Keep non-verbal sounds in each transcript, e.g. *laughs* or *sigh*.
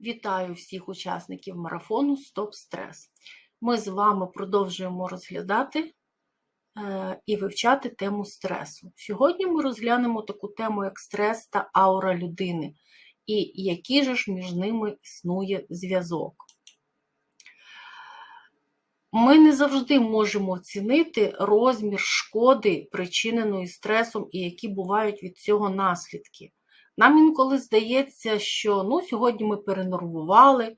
Вітаю всіх учасників марафону Стоп Стрес. Ми з вами продовжуємо розглядати е, і вивчати тему стресу. Сьогодні ми розглянемо таку тему, як стрес та аура людини, і який же ж між ними існує зв'язок. Ми не завжди можемо оцінити розмір шкоди, причиненої стресом, і які бувають від цього наслідки. Нам інколи здається, що ну, сьогодні ми перенервували,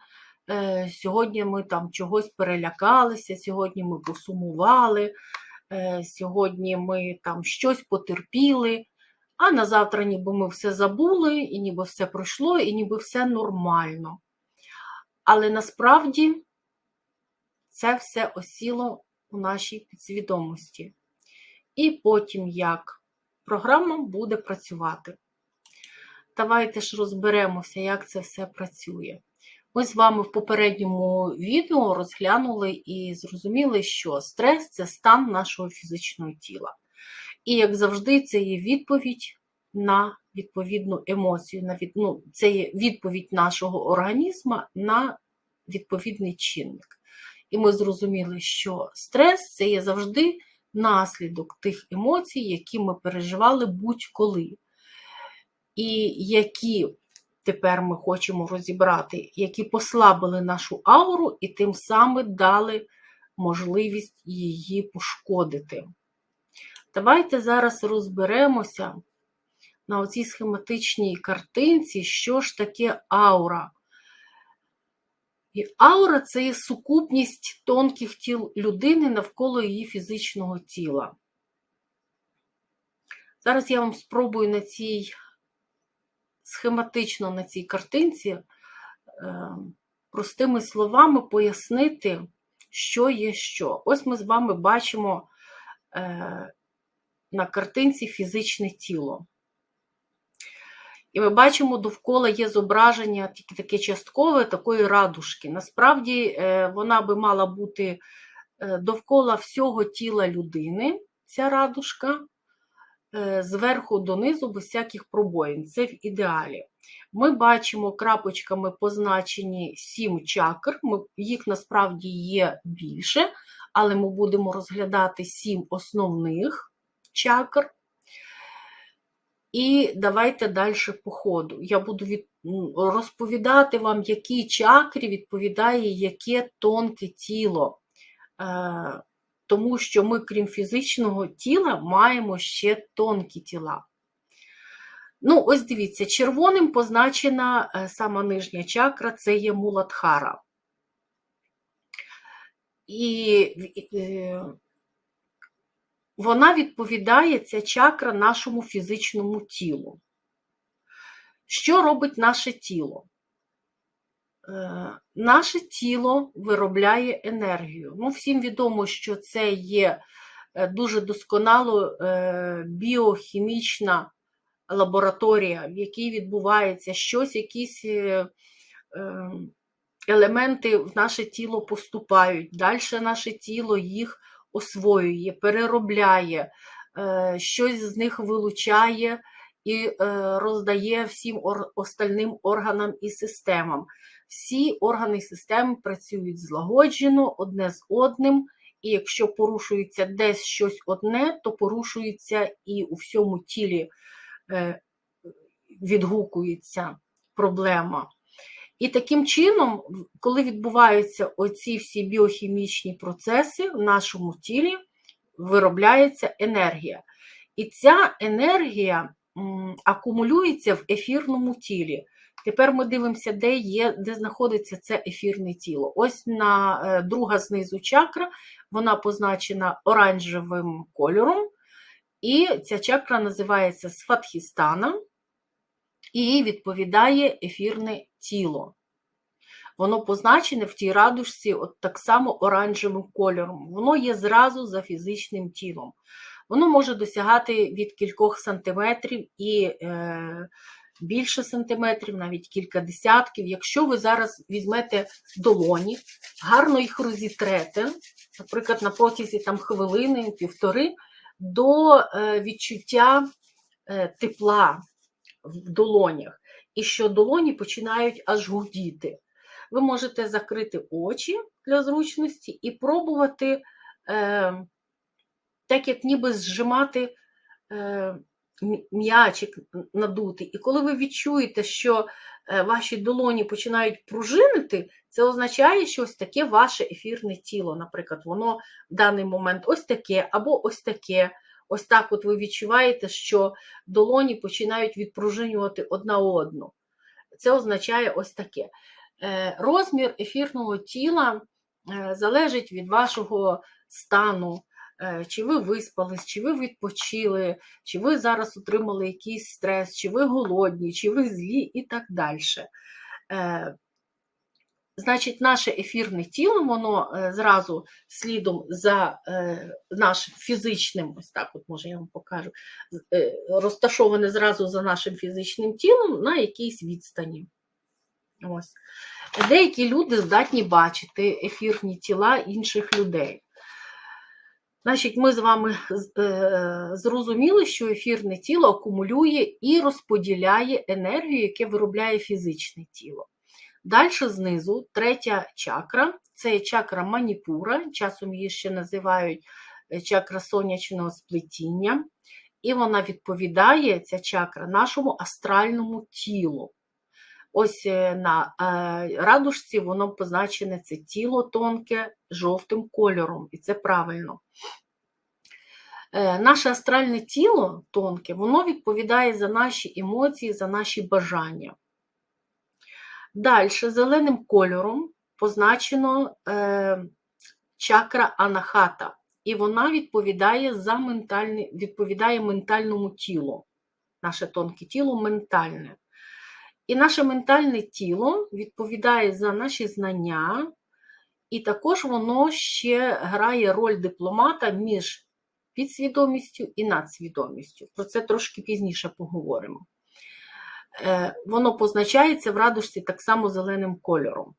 е, сьогодні ми там чогось перелякалися, сьогодні ми посумували, е, сьогодні ми там щось потерпіли, а на завтра ніби ми все забули, і ніби все пройшло, і ніби все нормально. Але насправді це все осіло у нашій підсвідомості. І потім як програма буде працювати. Давайте ж розберемося, як це все працює. Ми з вами в попередньому відео розглянули і зрозуміли, що стрес це стан нашого фізичного тіла. І, як завжди, це є відповідь на відповідну емоцію, на від... ну, це є відповідь нашого організму на відповідний чинник. І ми зрозуміли, що стрес це є завжди наслідок тих емоцій, які ми переживали будь-коли і які тепер ми хочемо розібрати, які послабили нашу ауру і тим самим дали можливість її пошкодити. Давайте зараз розберемося на оцій схематичній картинці, що ж таке аура. І аура це є сукупність тонких тіл людини навколо її фізичного тіла. Зараз я вам спробую на цій схематично на цій картинці е, простими словами пояснити, що є що. Ось ми з вами бачимо е, на картинці фізичне тіло. І ми бачимо, довкола є зображення тільки таке часткове такої радужки. Насправді е, вона би мала бути довкола всього тіла людини, ця радужка. Е, зверху донизу без всяких пробоїн. Це в ідеалі. Ми бачимо крапочками позначені сім чакр, їх насправді є більше, але ми будемо розглядати сім основних чакр. І давайте далі по ходу. Я буду від... розповідати вам, якій чакрі відповідає яке тонке тіло. Е, тому що ми, крім фізичного тіла, маємо ще тонкі тіла. Ну, ось дивіться, червоним позначена е, сама нижня чакра це є муладхара. І е, вона відповідає ця чакра нашому фізичному тілу. Що робить наше тіло? Е, наше тіло виробляє енергію. Ну, Всім відомо, що це є е, дуже досконало е, біохімічна лабораторія, в якій відбувається щось, якісь елементи в наше тіло поступають. Далі наше тіло їх освоює, переробляє, щось з них вилучає і роздає всім остальним органам і системам всі органи системи працюють злагоджено одне з одним, і якщо порушується десь щось одне, то порушується і у всьому тілі е, відгукується проблема. І таким чином, коли відбуваються оці всі біохімічні процеси в нашому тілі, виробляється енергія. І ця енергія акумулюється в ефірному тілі. Тепер ми дивимося, де є, де знаходиться це ефірне тіло. Ось на е, друга знизу чакра, вона позначена оранжевим кольором, і ця чакра називається Сватхістана, і відповідає ефірне тіло. Воно позначене в тій радужці от так само оранжевим кольором. Воно є зразу за фізичним тілом. Воно може досягати від кількох сантиметрів і е, більше сантиметрів, навіть кілька десятків. Якщо ви зараз візьмете долоні, гарно їх розітрете, наприклад, на протязі там хвилини, півтори, до е, відчуття е, тепла в долонях. і що долоні починають аж гудіти. Ви можете закрити очі для зручності і пробувати, е, так як ніби зжимати е, м'ячик надутий. І коли ви відчуєте, що е, ваші долоні починають пружинити, це означає, що ось таке ваше ефірне тіло. Наприклад, воно в даний момент ось таке або ось таке. Ось так от ви відчуваєте, що долоні починають відпружинювати одна одну. Це означає ось таке. Е, Розмір ефірного тіла залежить від вашого стану, чи ви виспались, чи ви відпочили, чи ви зараз отримали якийсь стрес, чи ви голодні, чи ви злі і так далі. Значить, наше ефірне тіло, воно е, зразу слідом за е, нашим фізичним, ось так, от може я вам покажу, е, розташоване зразу за нашим фізичним тілом на якійсь відстані. Ось. Деякі люди здатні бачити ефірні тіла інших людей. Значить, ми з вами е, зрозуміли, що ефірне тіло акумулює і розподіляє енергію, яке виробляє фізичне тіло. Далі знизу третя чакра це чакра маніпура, часом її ще називають е, чакра сонячного сплетіння, і вона відповідає, ця чакра, нашому астральному тілу. Ось е, на е, радужці воно позначене це тіло тонке жовтим кольором, і це правильно. Е, Наше астральне тіло тонке, воно відповідає за наші емоції, за наші бажання. Далі зеленим кольором позначено е, чакра анахата, і вона відповідає за ментальне, відповідає ментальному тілу. Наше тонке тіло ментальне. І наше ментальне тіло відповідає за наші знання, і також воно ще грає роль дипломата між підсвідомістю і надсвідомістю. Про це трошки пізніше поговоримо. Е, Воно позначається в радужці так само зеленим кольором.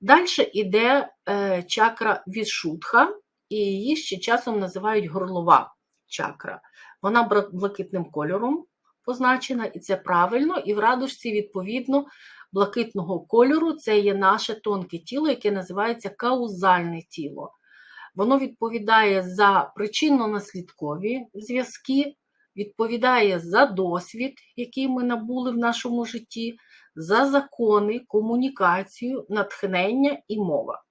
Далі йде е, чакра Вішутха, і її ще часом називають горлова чакра. Вона блакитним кольором позначена, і це правильно. І в радужці, відповідно, блакитного кольору це є наше тонке тіло, яке називається каузальне тіло. Воно відповідає за причинно-наслідкові зв'язки, відповідає за досвід, який ми набули в нашому житті, за закони, комунікацію, натхнення і мова.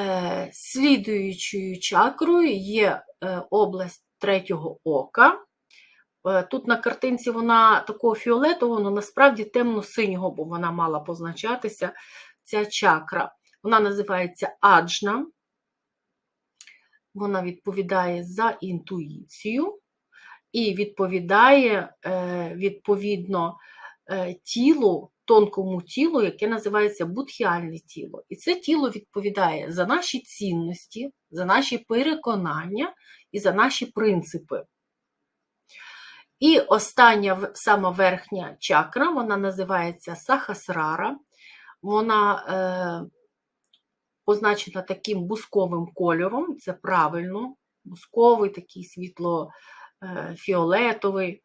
Е, Слідуючою чакрою є е, область третього ока. Е, Тут на картинці вона такого фіолетового, але насправді темно-синього, бо вона мала позначатися ця чакра. Вона називається аджна. Вона відповідає за інтуїцію і відповідає е, відповідно е, тілу, тонкому тілу, яке називається будхіальне тіло. І це тіло відповідає за наші цінності, за наші переконання і за наші принципи. І остання, сама верхня чакра, вона називається Сахасрара. Вона е, позначена таким бусковим кольором, це правильно, бусковий, такий світло-фіолетовий,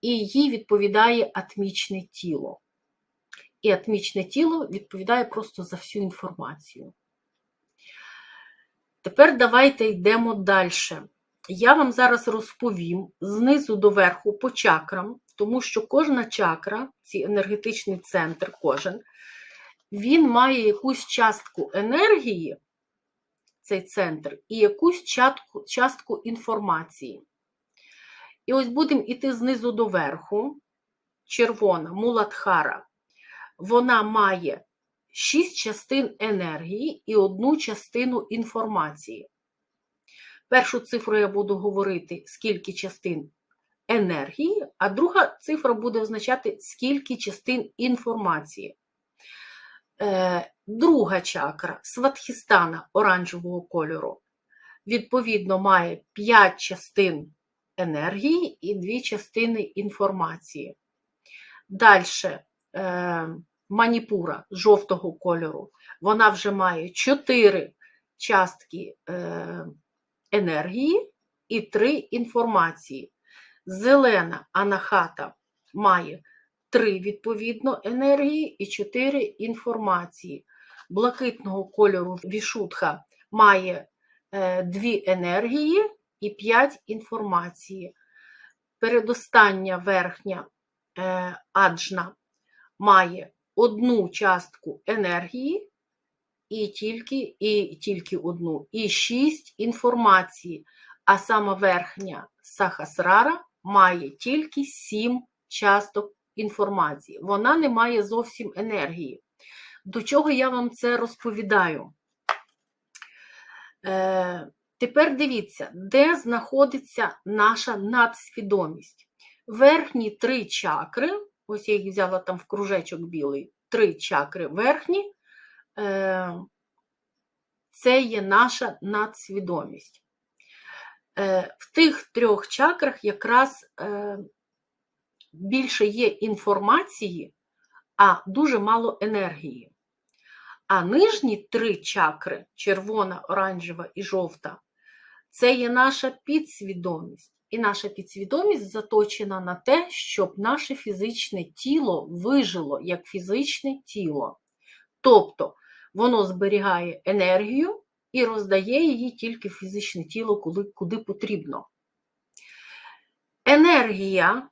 і їй відповідає атмічне тіло. І атмічне тіло відповідає просто за всю інформацію. Тепер давайте йдемо далі. Я вам зараз розповім знизу до верху по чакрам, тому що кожна чакра, цей енергетичний центр, кожен, він має якусь частку енергії, цей центр, і якусь частку, частку інформації. І ось будемо йти знизу до верху. Червона, муладхара, вона має шість частин енергії і одну частину інформації. Першу цифру я буду говорити, скільки частин енергії, а друга цифра буде означати, скільки частин інформації. Е, друга чакра сватхістана оранжевого кольору, відповідно, має 5 частин енергії і 2 частини інформації. Далі е, маніпура жовтого кольору, вона вже має 4 частки е, енергії і 3 інформації. Зелена анахата має 3 відповідно енергії і 4 інформації. Блакитного кольору вішутха має 2 енергії і 5 інформації. Передостання верхня е, аджна має одну частку енергії і тільки, і тільки одну, і 6 інформації, а сама верхня сахасрара має тільки 7 часток інформації. Вона не має зовсім енергії. До чого я вам це розповідаю? Е, Тепер дивіться, де знаходиться наша надсвідомість. Верхні три чакри, ось я їх взяла там в кружечок білий, три чакри верхні, це є наша надсвідомість. Е, В тих трьох чакрах якраз е, більше є інформації, а дуже мало енергії. А нижні три чакри червона, оранжева і жовта це є наша підсвідомість. І наша підсвідомість заточена на те, щоб наше фізичне тіло вижило як фізичне тіло. Тобто воно зберігає енергію і роздає її тільки фізичне тіло, куди, куди потрібно. Енергія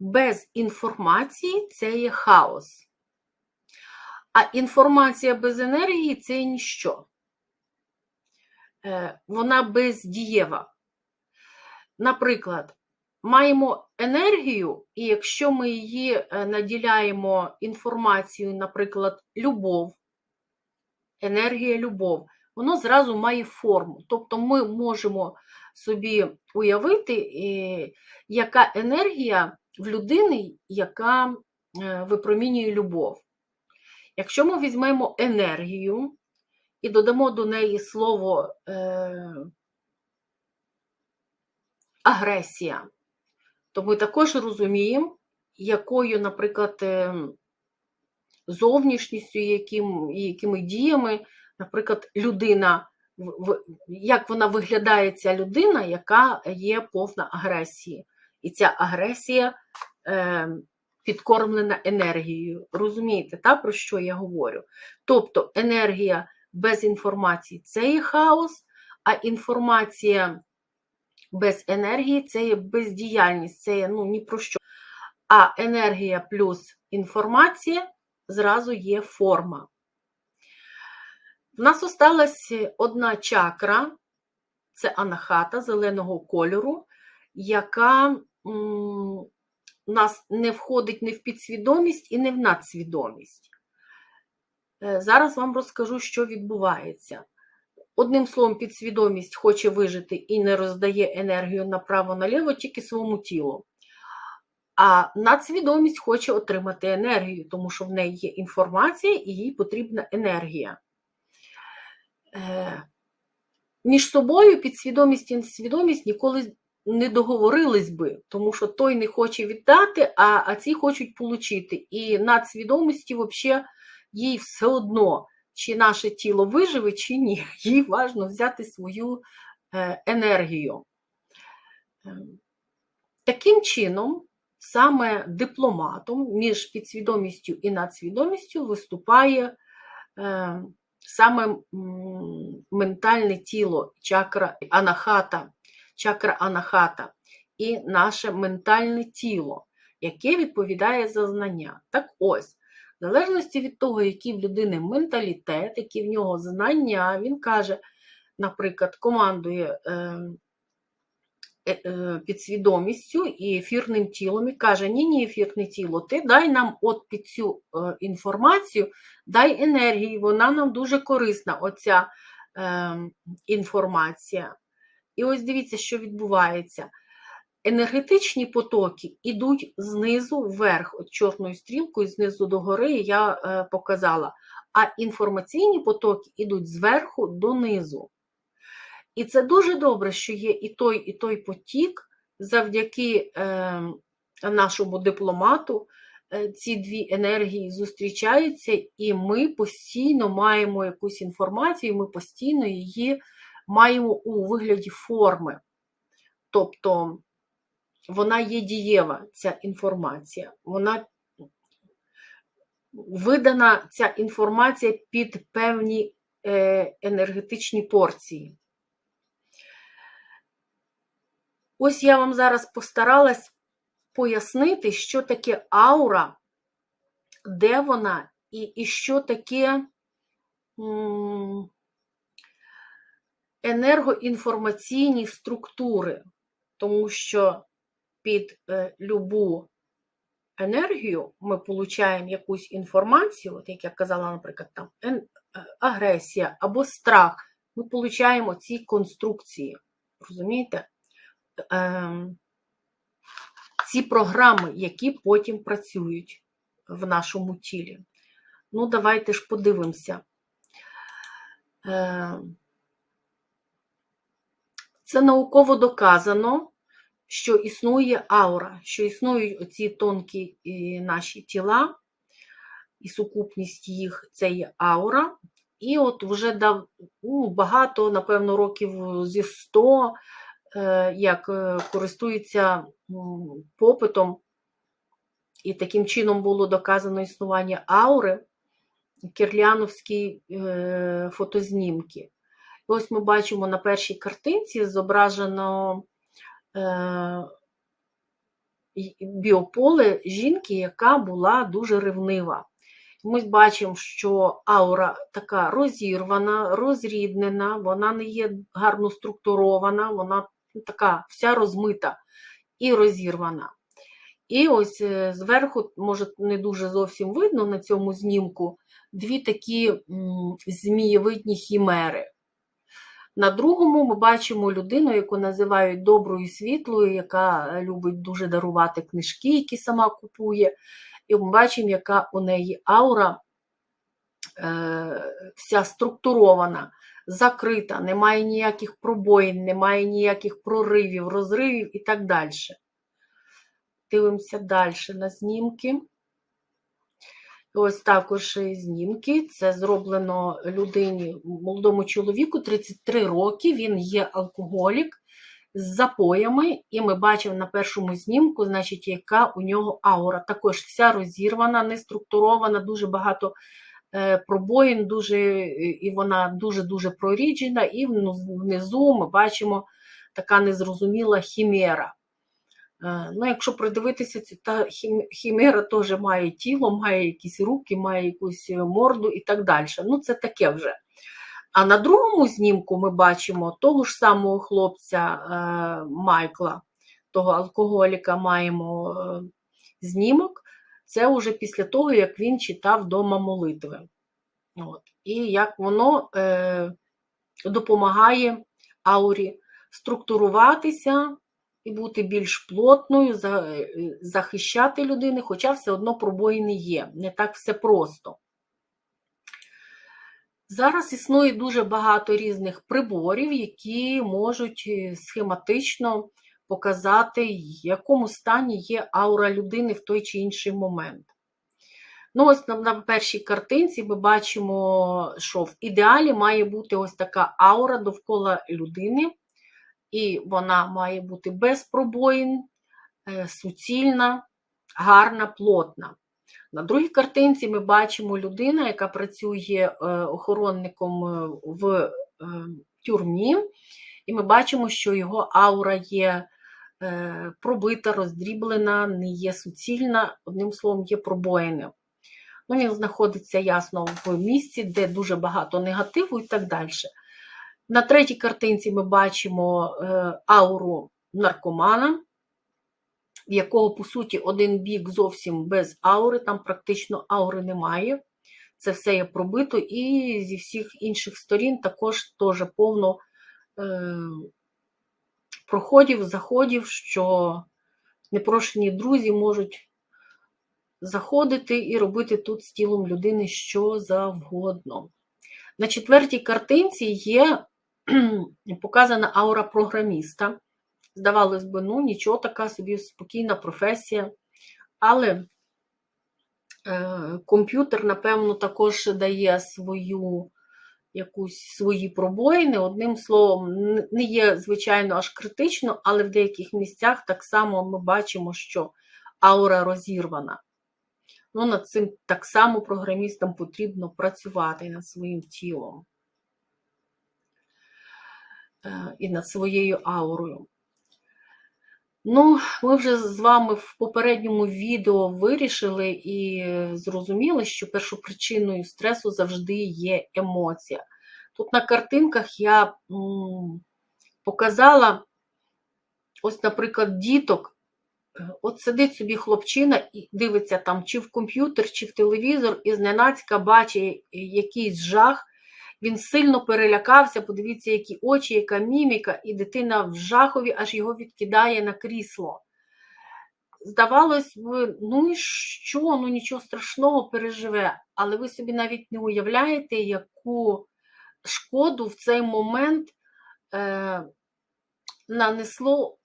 без інформації це є хаос. А інформація без енергії це ніщо. Е, Вона бездієва. Наприклад, маємо енергію, і якщо ми її е, наділяємо інформацією, наприклад, любов, енергія любов, воно зразу має форму. Тобто ми можемо собі уявити, е, яка енергія в людини, яка випромінює любов. Якщо ми візьмемо енергію і додамо до неї слово е, агресія, то ми також розуміємо, якою, наприклад, е, зовнішністю, яким, якими діями, наприклад, людина, як вона виглядає ця людина, яка є повна агресії. І ця агресія. Е, підкормлена енергією. Розумієте, та, про що я говорю? Тобто енергія без інформації це є хаос, а інформація без енергії це є бездіяльність, це є ну, ні про що. А енергія плюс інформація зразу є форма. У нас осталась одна чакра, це анахата зеленого кольору, яка нас не входить не в підсвідомість і не в надсвідомість. Е, зараз вам розкажу, що відбувається. Одним словом, підсвідомість хоче вижити і не роздає енергію направо-наліво тільки своєму тілу. А надсвідомість хоче отримати енергію, тому що в неї є інформація і їй потрібна енергія. Е, між собою підсвідомість і несвідомість ніколи не договорились би, тому що той не хоче віддати, а а ці хочуть отримати. І надсвідомості взагалі їй все одно, чи наше тіло виживе, чи ні. *laughs* Їй важливо взяти свою е, енергію. Ем, таким чином, саме дипломатом між підсвідомістю і надсвідомістю виступає е, саме ментальне тіло, чакра анахата чакра анахата і наше ментальне тіло, яке відповідає за знання. Так ось, в залежності від того, який в людини менталітет, які в нього знання, він каже, наприклад, командує е, підсвідомістю і ефірним тілом і каже, ні, ні, ефірне тіло, ти дай нам от під цю інформацію, дай енергії, вона нам дуже корисна, оця інформація. І ось дивіться, що відбувається. Енергетичні потоки йдуть знизу вверх, от чорною стрілкою, знизу до гори я е, показала. А інформаційні потоки йдуть зверху донизу. І це дуже добре, що є і той, і той потік, завдяки е, нашому дипломату. Е, ці дві енергії зустрічаються, і ми постійно маємо якусь інформацію, ми постійно її маємо у вигляді форми. Тобто вона є дієва, ця інформація. Вона видана ця інформація під певні е, енергетичні порції. Ось я вам зараз постаралась пояснити, що таке аура, де вона і, і що таке енергоінформаційні структури, тому що під е, любу енергію ми получаємо якусь інформацію, от як я казала, наприклад, там е, агресія або страх, ми получаємо ці конструкції. Розумієте? Ем, ці програми, які потім працюють в нашому тілі. Ну, давайте ж подивимося. Ем, Це науково доказано, що існує аура, що існують оці тонкі наші тіла, і сукупність їх це є аура. І от вже дав ну, багато, напевно, років зі 100, е, як е, користуються м, попитом, і таким чином було доказано існування аури, кірляновські е, фотознімки. Ось ми бачимо на першій картинці зображено е, біополе жінки, яка була дуже ревнива. Ми бачимо, що аура така розірвана, розріднена, вона не є гарно структурована, вона така вся розмита і розірвана. І ось е, зверху, може, не дуже зовсім видно на цьому знімку, дві такі змієвидні хімери. На другому ми бачимо людину, яку називають доброю світлою, яка любить дуже дарувати книжки, які сама купує. І ми бачимо, яка у неї аура е, вся структурована, закрита, немає ніяких пробоїн, немає ніяких проривів, розривів і так далі. Дивимося далі на знімки. Ось також знімки. Це зроблено людині, молодому чоловіку 33 роки. Він є алкоголік з запоями, і ми бачимо на першому знімку, значить, яка у нього аура. Також вся розірвана, не структурована, дуже багато пробоїн, дуже, е, і вона дуже-дуже проріджена. І внизу ми бачимо така незрозуміла хімера. Е, Ну, якщо придивитися, та хімера теж має тіло, має якісь руки, має якусь е, морду і так далі. Ну, це таке вже. А на другому знімку ми бачимо того ж самого хлопця е, Майкла, того алкоголіка, маємо е, знімок. Це вже після того, як він читав вдома молитви. От. І як воно е, допомагає аурі структуруватися і бути більш плотною, е, захищати людини, хоча все одно пробоїни є. Не так все просто. Зараз існує дуже багато різних приборів, які можуть е, схематично показати, в якому стані є аура людини в той чи інший момент. Ну, ось на, на першій картинці ми бачимо, що в ідеалі має бути ось така аура довкола людини, і вона має бути без пробоїн, е, суцільна, гарна, плотна. На другій картинці ми бачимо людину, яка працює е, охоронником е, в тюрмі, і ми бачимо, що його аура є пробита, роздріблена, не є суцільна, одним словом, є пробоїни. Ну, він знаходиться ясно в місці, де дуже багато негативу і так далі. На третій картинці ми бачимо е, ауру наркомана, в якого, по суті, один бік зовсім без аури, там практично аури немає. Це все є пробито, і зі всіх інших сторін також теж повно е, проходів, заходів, що непрошені друзі можуть заходити і робити тут з тілом людини що завгодно. На четвертій картинці є показана аура програміста. Здавалось би, ну нічого така собі спокійна професія. Але е, комп'ютер, напевно, також дає свою якусь свої пробоїни. Одним словом, не є, звичайно, аж критично, але в деяких місцях так само ми бачимо, що аура розірвана. Ну, над цим так само програмістам потрібно працювати над своїм тілом е, і над своєю аурою. Ну, ми вже з вами в попередньому відео вирішили і зрозуміли, що першопричиною стресу завжди є емоція. Тут на картинках я показала, ось, наприклад, діток. От сидить собі хлопчина і дивиться там чи в комп'ютер, чи в телевізор, і зненацька бачить якийсь жах. Він сильно перелякався, подивіться, які очі, яка міміка, і дитина в жахові аж його відкидає на крісло. Здавалось би, ну і що, ну нічого страшного переживе, але ви собі навіть не уявляєте, яку шкоду в цей момент е, нанесло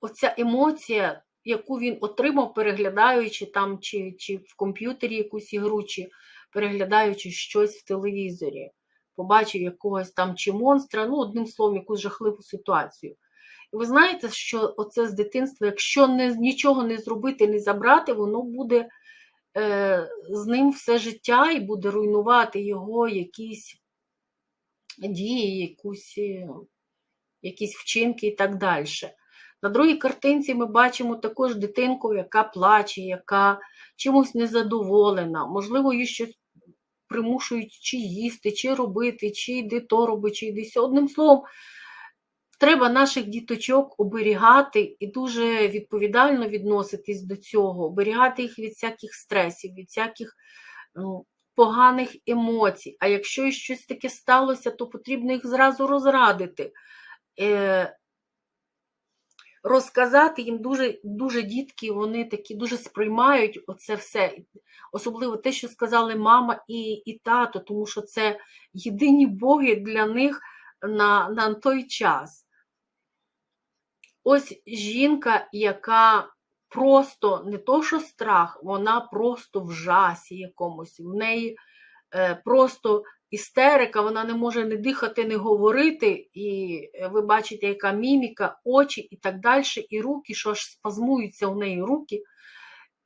оця емоція, яку він отримав, переглядаючи там, чи, чи в комп'ютері якусь ігру, чи переглядаючи щось в телевізорі побачив якогось там чи монстра, ну, одним словом, якусь жахливу ситуацію. І ви знаєте, що оце з дитинства, якщо не, нічого не зробити, не забрати, воно буде е, з ним все життя і буде руйнувати його якісь дії, якусь, е, якісь вчинки і так далі. На другій картинці ми бачимо також дитинку, яка плаче, яка чимось незадоволена, можливо, їй щось примушують чи їсти, чи робити, чи йди то роби, чи йди сьо. Одним словом, треба наших діточок оберігати і дуже відповідально відноситись до цього, оберігати їх від всяких стресів, від всяких ну, поганих емоцій. А якщо щось таке сталося, то потрібно їх зразу розрадити. Е, Розказати. Їм дуже дуже дітки, вони такі дуже сприймають оце все, особливо те, що сказали мама і і тато, тому що це єдині боги для них на, на той час. Ось жінка, яка просто не то, що страх, вона просто в жасі якомусь, в неї е, просто істерика, вона не може не дихати, не говорити, і ви бачите, яка міміка, очі і так далі, і руки, що аж спазмуються у неї руки,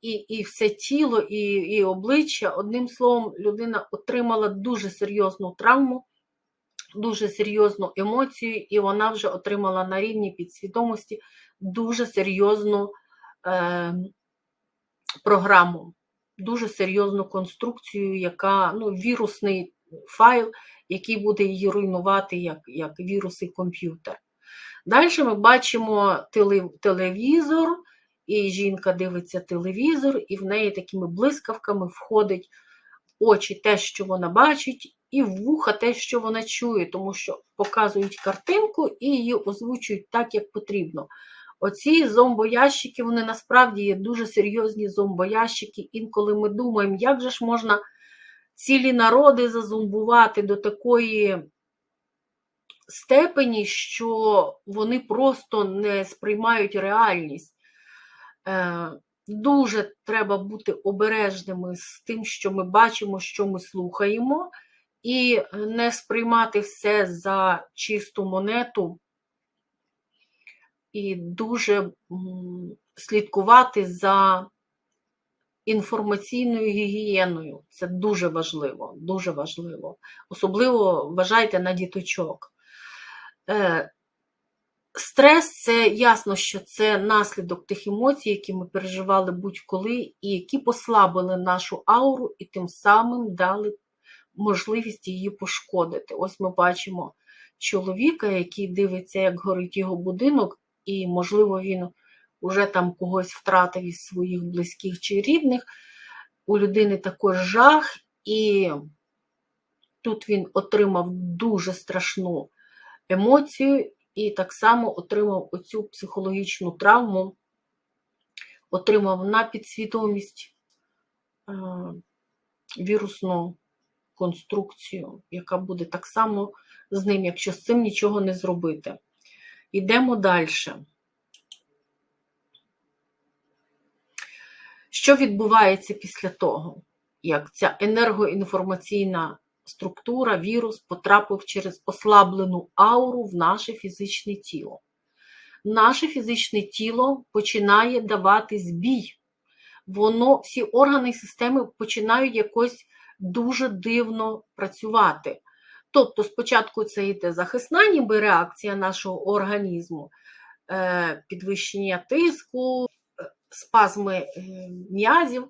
і і все тіло, і, і обличчя. Одним словом, людина отримала дуже серйозну травму, дуже серйозну емоцію, і вона вже отримала на рівні підсвідомості дуже серйозну е, програму, дуже серйозну конструкцію, яка ну, вірусний файл, який буде її руйнувати як як вірус і комп'ютер. Далі ми бачимо телевізор, і жінка дивиться телевізор, і в неї такими блискавками входить очі те, що вона бачить, і в вуха те, що вона чує, тому що показують картинку і її озвучують так, як потрібно. Оці зомбоящики, вони насправді є дуже серйозні зомбоящики. Інколи ми думаємо, як же ж можна цілі народи зазумбувати до такої степені, що вони просто не сприймають реальність. Е, дуже треба бути обережними з тим, що ми бачимо, що ми слухаємо, і не сприймати все за чисту монету, і дуже слідкувати за інформаційною гігієною. Це дуже важливо, дуже важливо. Особливо вважайте на діточок. Е, Стрес це ясно, що це наслідок тих емоцій, які ми переживали будь-коли, і які послабили нашу ауру, і тим самим дали можливість її пошкодити. Ось ми бачимо чоловіка, який дивиться, як горить його будинок, і, можливо, він уже там когось втратив із своїх близьких чи рідних. У людини також жах, і тут він отримав дуже страшну емоцію, і так само отримав оцю психологічну травму, отримав на підсвідомість е, вірусну конструкцію, яка буде так само з ним, якщо з цим нічого не зробити. Йдемо далі. Що відбувається після того, як ця енергоінформаційна структура, вірус потрапив через ослаблену ауру в наше фізичне тіло. Наше фізичне тіло починає давати збій. Воно, всі органи і системи починають якось дуже дивно працювати. Тобто, спочатку це йде захисна ніби реакція нашого організму, е, підвищення тиску, спазми е, м'язів.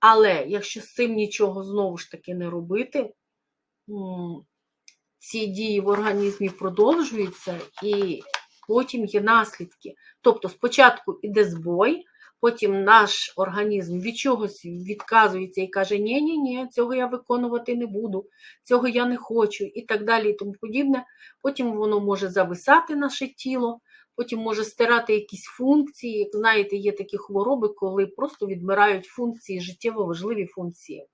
Але якщо з цим нічого знову ж таки не робити, ці дії в організмі продовжуються і потім є наслідки. Тобто спочатку йде збой, потім наш організм від чогось відказується і каже, ні ні ні цього я виконувати не буду, цього я не хочу, і так далі, і тому подібне. Потім воно може зависати наше тіло, потім може стирати якісь функції. Як знаєте, є такі хвороби, коли просто відмирають функції, життєво важливі функції.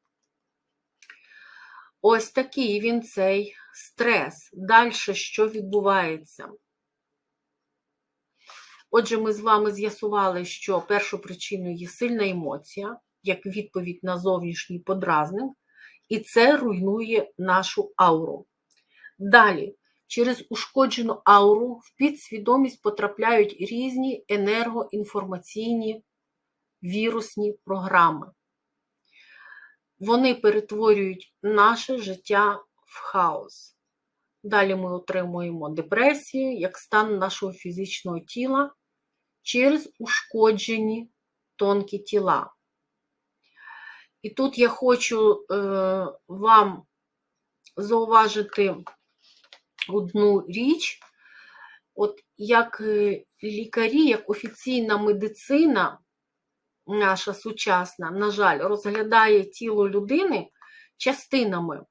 Ось такий він цей стрес. Далі що відбувається? Отже, ми з вами з'ясували, що першою причиною є сильна емоція, як відповідь на зовнішній подразник, і це руйнує нашу ауру. Далі, через ушкоджену ауру в підсвідомість потрапляють різні енергоінформаційні вірусні програми. Вони перетворюють наше життя в хаос. Далі ми отримуємо депресію як стан нашого фізичного тіла через ушкоджені тонкі тіла. І тут я хочу е, вам зауважити одну річ, от як е, лікарі, як офіційна медицина, наша сучасна, на жаль, розглядає тіло людини частинами.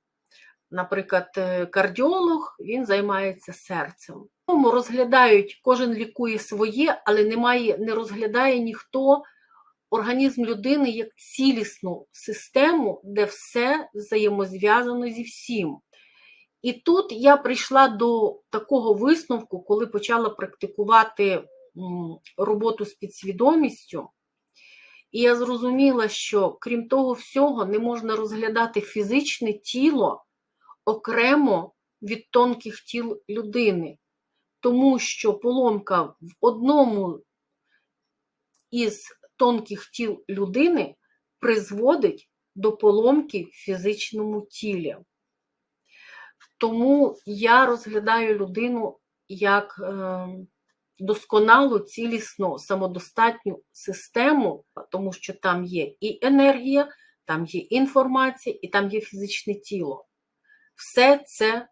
Наприклад, е, кардіолог він займається серцем. Тому розглядають, кожен лікує своє, але немає, не розглядає ніхто організм людини як цілісну систему, де все взаємозв'язано зі всім. І тут я прийшла до такого висновку, коли почала практикувати роботу з підсвідомістю. І я зрозуміла, що крім того всього, не можна розглядати фізичне тіло окремо від тонких тіл людини, тому що поломка в одному із тонких тіл людини призводить до поломки в фізичному тілі. Тому я розглядаю людину як е, досконалу, цілісну, самодостатню систему, тому що там є і енергія, там є інформація, і там є фізичне тіло. Все це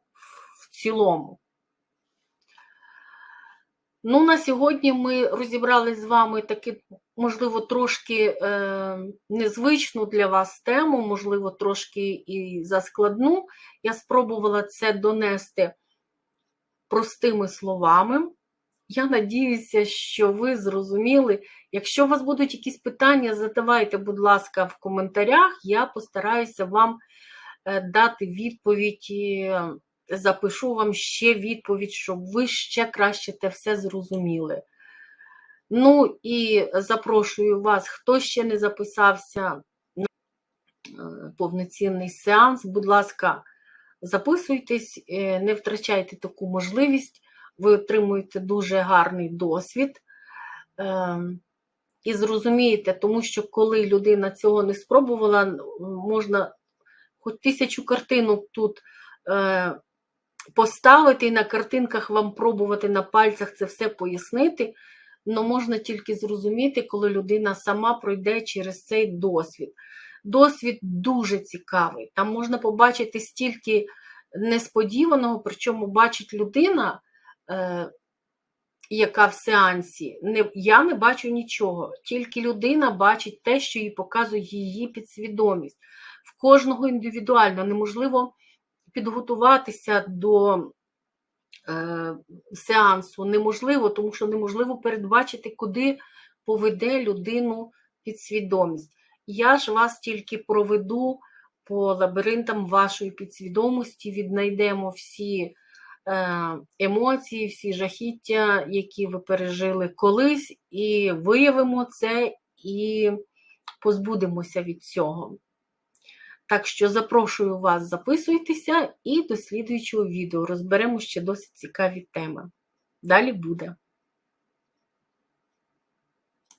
в цілому. Ну, на сьогодні ми розібрали з вами таку, можливо, трошки е, незвичну для вас тему, можливо, трошки і заскладну. Я спробувала це донести простими словами. Я надіюся, що ви зрозуміли. Якщо у вас будуть якісь питання, задавайте, будь ласка, в коментарях. Я постараюся вам е, дати відповідь. е, запишу вам ще відповідь, щоб ви ще краще те все зрозуміли. Ну і запрошую вас, хто ще не записався на е, повноцінний сеанс, будь ласка, записуйтесь, е, не втрачайте таку можливість, ви отримуєте дуже гарний досвід. Ем, і зрозумієте, тому що коли людина цього не спробувала, можна хоч тисячу картинок тут е, поставити і на картинках вам пробувати на пальцях це все пояснити, але можна тільки зрозуміти, коли людина сама пройде через цей досвід. Досвід дуже цікавий. Там можна побачити стільки несподіваного, причому бачить людина, е, яка в сеансі. Не, Я не бачу нічого, тільки людина бачить те, що їй показує її підсвідомість. В кожного індивідуально неможливо підготуватися до сеансу неможливо, тому що неможливо передбачити, куди поведе людину підсвідомість. Я ж вас тільки проведу по лабіринтам вашої підсвідомості, віднайдемо всі е, емоції, всі жахіття, які ви пережили колись, і виявимо це і позбудемося від цього. Так що запрошую вас, записуйтеся і до слідуючого відео розберемо ще досить цікаві теми. Далі буде.